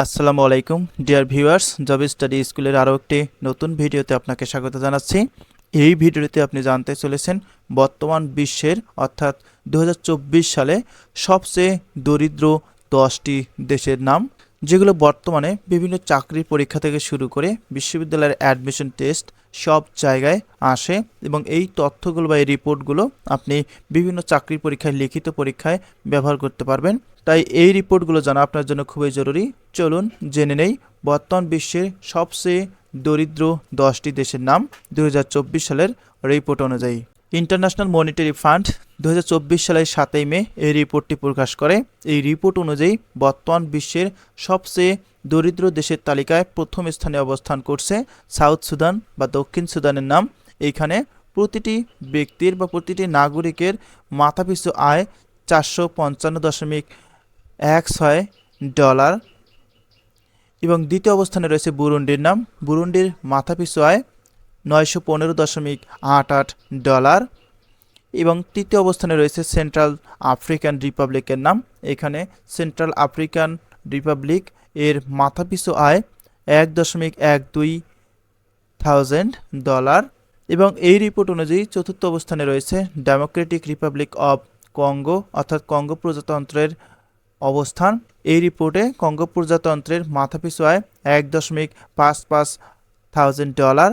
আসসালামু আলাইকুম। Dear viewers job study স্কুলের আরও একটি নতুন ভিডিওতে আপনাকে স্বাগত জানাচ্ছি। এই ভিডিওতে আপনি জানতে চলেছেন বর্তমান বিশ্বের, অর্থাৎ দু হাজার চব্বিশ সালে সবচেয়ে দরিদ্র দশটি দেশের নাম। যেগুলো বর্তমানে বিভিন্ন চাকরির পরীক্ষা থেকে শুরু করে বিশ্ববিদ্যালয়ের অ্যাডমিশন টেস্ট সব জায়গায় আসে এবং এই তথ্যগুলো বা এই রিপোর্টগুলো আপনি বিভিন্ন চাকরির পরীক্ষায়, লিখিত পরীক্ষায় ব্যবহার করতে পারবেন। তাই এই রিপোর্টগুলো জানা আপনার জন্য খুবই জরুরি। চলুন জেনে নেই, বর্তমান বিশ্বের সবচেয়ে দরিদ্র দশটি দেশের নাম দু হাজার চব্বিশ সালের রিপোর্ট অনুযায়ী। ইন্টারন্যাশনাল মনিটারি ফান্ড দু হাজার চব্বিশ সালের সাতই মে এই রিপোর্টটি প্রকাশ করে। এই রিপোর্ট অনুযায়ী বর্তমান বিশ্বের সবচেয়ে দরিদ্র দেশের তালিকায় প্রথম স্থানে অবস্থান করছে সাউথ সুদান বা দক্ষিণ সুদানের নাম। এইখানে প্রতিটি ব্যক্তির বা প্রতিটি নাগরিকের মাথাপিছু আয় চারশো পঞ্চান্ন দশমিক এক ছয় ডলার এবং দ্বিতীয় অবস্থানে রয়েছে বুরুন্ডির নাম। বুরুন্ডির মাথাপিছু আয় নয়শো পনেরো দশমিক আট আট ডলার। এবং তৃতীয় অবস্থানে রয়েছে সেন্ট্রাল আফ্রিকান রিপাবলিকের নাম। এখানে সেন্ট্রাল আফ্রিকান রিপাবলিক এর মাথাপিছু আয় এক দশমিক এক দুই থাউজেন্ড ডলার এবং এই রিপোর্ট অনুযায়ী চতুর্থ অবস্থানে রয়েছে ডেমোক্রেটিক রিপাবলিক অব কঙ্গো অর্থাৎ কঙ্গো প্রজাতন্ত্রের অবস্থান। এই রিপোর্টে কঙ্গো প্রজাতন্ত্রের মাথাপিছু আয় এক দশমিক পাঁচ পাঁচ থাউজেন্ড ডলার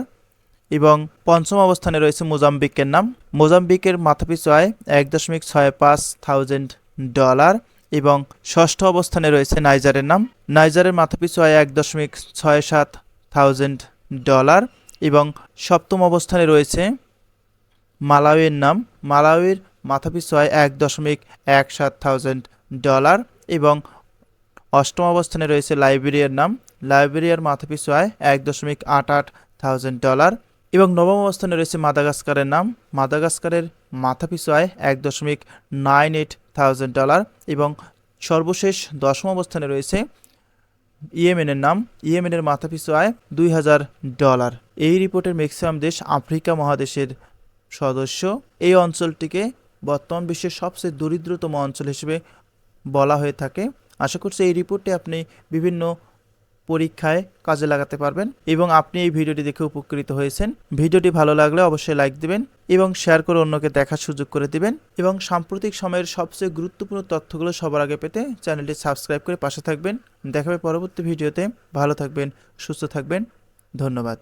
এবং পঞ্চম অবস্থানে রয়েছে মোজাম্বিকের নাম। মোজাম্বিকের মাথাপিছু আয় এক দশমিক ছয় পাঁচ থাউজেন্ড ডলার এবং ষষ্ঠ অবস্থানে রয়েছে নাইজারের নাম। নাইজারের মাথাপিছু আয় এক দশমিক ছয় সাত থাউজেন্ড ডলার এবং সপ্তম অবস্থানে রয়েছে মালাউইয়ের নাম। মালাউইর মাথাপিছু আয় এক দশমিক এক সাত থাউজেন্ড ডলার এবং অষ্টম অবস্থানে রয়েছে লাইব্রেরিয়ার নাম। লাইব্রেরিয়ার মাথাপিছু আয় এক দশমিক আট আট থাউজেন্ড ডলার এবং নবম অবস্থানে রয়েছে মাদাগাস্কারের নাম। মাদাগাস্কারের মাথাপিছু আয় এক দশমিক নাইন এইট থাউজেন্ড ডলার এবং সর্বশেষ দশম অবস্থানে রয়েছে ইয়েমেনের নাম। ইয়েমেনের মাথাপিছু আয় দুই হাজার ডলার এই রিপোর্টের ম্যাক্সিমাম দেশ আফ্রিকা মহাদেশের সদস্য। এই অঞ্চলটিকে বর্তমান বিশ্বের সবচেয়ে দরিদ্রতম অঞ্চল হিসেবে বলা হয়ে থাকে। আশা করছি এই রিপোর্টে আপনি বিভিন্ন পরীক্ষায় কাজে লাগাতে পারবেন এবং আপনি এই ভিডিওটি দেখে উপকৃত হয়েছেন। ভিডিওটি ভালো লাগলে অবশ্যই লাইক দিবেন এবং শেয়ার করে অন্যকে দেখার সুযোগ করে দিবেন এবং সাম্প্রতিক সময়ের সবচেয়ে গুরুত্বপূর্ণ তথ্যগুলো সবার আগে পেতে চ্যানেলটি সাবস্ক্রাইব করে পাশে থাকবেন। দেখাবে পরবর্তী ভিডিওতে। ভালো থাকবেন, সুস্থ থাকবেন। ধন্যবাদ।